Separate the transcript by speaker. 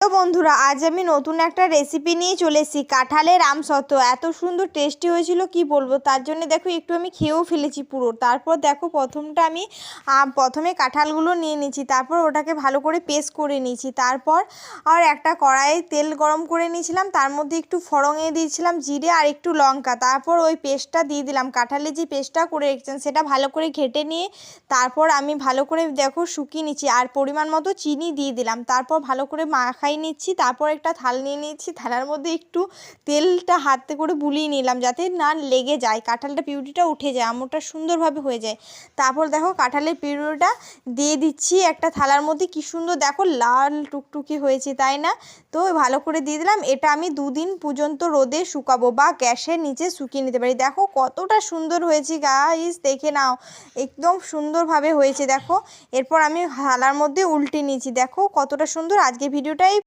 Speaker 1: বন্ধুরা, আজ আমি নতুন একটা রেসিপি নিয়ে চলে এসেছি, কাঁঠালের আমসত্ত্ব এত সুন্দর টেস্টি হয়েছিল, কি বলব? তার জন্য দেখো, একটু আমি খেয়েও ফেলেছি পুরো। তারপর দেখো, প্রথমটা আমি প্রথমে কাঁঠালগুলো নিয়ে নিয়েছি, তারপর ওটাকে ভালো করে পেস্ট করে নিয়েছি। তারপর আর একটা কড়াইয়ে তেল গরম করে নিয়েছিলাম, তার মধ্যে একটু ফড়ঙে দিয়েছিলাম, জিরে আর একটু লঙ্কা। তারপর ওই পেস্টটা দিয়ে দিলাম। কাঁঠালের যে পেস্টটা করে রেখেছেন সেটা ভালো করে ঘেটে নিয়ে, তারপর আমি ভালো করে দেখো শুকিয়ে নিচ্ছি আর পরিমাণ মতো চিনি দিয়ে দিলাম। তারপর ভালো করে মাখাই নিচ্ছি, তারপর একটা থাল নিয়ে নিচ্ছি থালার মধ্যে একটু তেলটা হাতে করে বুলিয়ে নিলাম যাতে না লেগে যায়, কাঁঠালটা পিউরিটা উঠে যায় আমটা সুন্দরভাবে হয়ে যায়। তারপর দেখো কাঁঠালের পিউরিটা দিয়ে দিচ্ছি একটা থালার মধ্যে, কি সুন্দর দেখো লাল টুকটুকি হয়েছে, তাই না? তো ভালো করে দিয়ে দিলাম, এটা আমি দুদিন পর্যন্ত রোদে শুকাবো বা গ্যাসের নিচে শুকিয়ে নিতে পারি। দেখো কতটা সুন্দর হয়েছে গাইস দেখে নাও, একদম সুন্দরভাবে হয়েছে, দেখো। এরপর আমি থালার মধ্যে উল্টে নিয়েছি, দেখো কতটা সুন্দর আজকে ভিডিওটাই